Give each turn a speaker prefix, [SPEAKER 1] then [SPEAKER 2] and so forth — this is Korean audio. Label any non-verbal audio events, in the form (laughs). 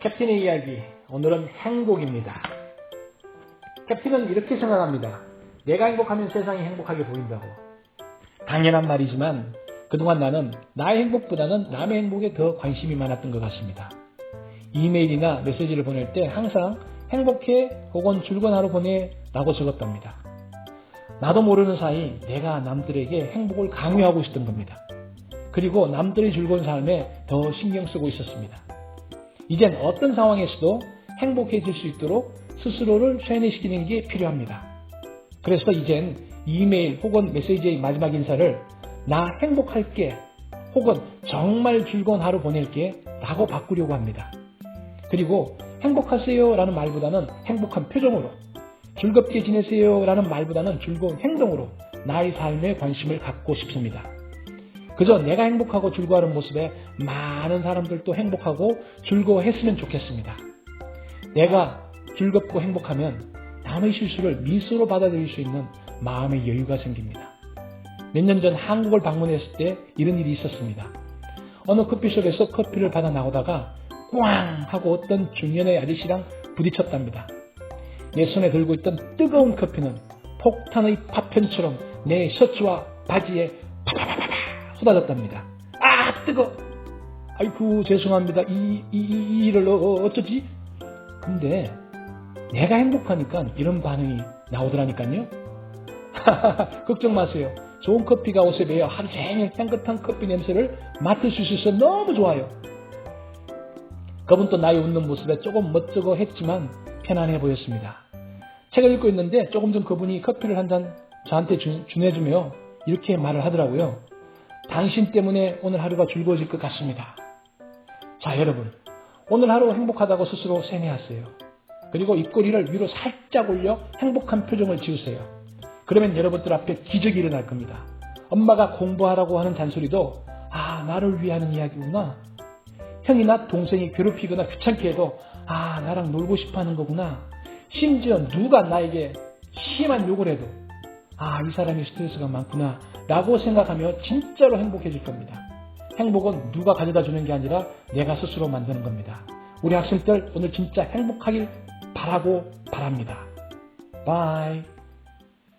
[SPEAKER 1] 캡틴의 이야기. 오늘은 행복입니다. 캡틴은 이렇게 생각합니다. 내가 행복하면 세상이 행복하게 보인다고. 당연한 말이지만 그동안 나는 나의 행복보다는 남의 행복에 더 관심이 많았던 것 같습니다. 이메일이나 메시지를 보낼 때 항상 행복해 혹은 즐거운 하루 보내 라고 적었답니다. 나도 모르는 사이 내가 남들에게 행복을 강요하고 있었던 겁니다. 그리고 남들의 즐거운 삶에 더 신경 쓰고 있었습니다. 이젠 어떤 상황에서도 행복해질 수 있도록 스스로를 쇠뇌시키는 게 필요합니다. 그래서 이젠 이메일 혹은 메시지의 마지막 인사를 나 행복할게 혹은 정말 즐거운 하루 보낼게 라고 바꾸려고 합니다. 그리고 행복하세요 라는 말보다는 행복한 표정으로 즐겁게 지내세요 라는 말보다는 즐거운 행동으로 나의 삶에 관심을 갖고 싶습니다. 그저 내가 행복하고 즐거워하는 모습에 많은 사람들도 행복하고 즐거워했으면 좋겠습니다. 내가 즐겁고 행복하면 남의 실수를 미소로 받아들일 수 있는 마음의 여유가 생깁니다. 몇 년 전 한국을 방문했을 때 이런 일이 있었습니다. 어느 커피숍에서 커피를 받아 나오다가 꽝 하고 어떤 중년의 아저씨랑 부딪혔답니다. 내 손에 들고 있던 뜨거운 커피는 폭탄의 파편처럼 내 셔츠와 바지에 파파파파파 쏟아졌답니다. 아 뜨거! 아이고 죄송합니다. 이, 이, 이, 이 일을 어, 어쩌지? 근데 내가 행복하니까 이런 반응이 나오더라니까요. (laughs) 걱정 마세요. 좋은 커피가 옷에 배어 하루 종일 향긋한 커피 냄새를 맡을 수 있어서 너무 좋아요. 그분 또 나의 웃는 모습에 조금 멋쩍어 했지만 편안해 보였습니다. 책을 읽고 있는데 조금 전 그분이 커피를 한 잔 저한테 주, 주내주며 이렇게 말을 하더라고요. 당신 때문에 오늘 하루가 즐거워질 것 같습니다. 자, 여러분. 오늘 하루 행복하다고 스스로 세뇌하세요. 그리고 입꼬리를 위로 살짝 올려 행복한 표정을 지으세요. 그러면 여러분들 앞에 기적이 일어날 겁니다. 엄마가 공부하라고 하는 잔소리도 아, 나를 위하는 이야기구나. 형이나 동생이 괴롭히거나 귀찮게 해도 아, 나랑 놀고 싶어 하는 거구나. 심지어 누가 나에게 심한 욕을 해도 아, 이 사람이 스트레스가 많구나. 라고 생각하며 진짜로 행복해질 겁니다. 행복은 누가 가져다 주는 게 아니라 내가 스스로 만드는 겁니다. 우리 학생들 오늘 진짜 행복하길 바라고 바랍니다. 바이.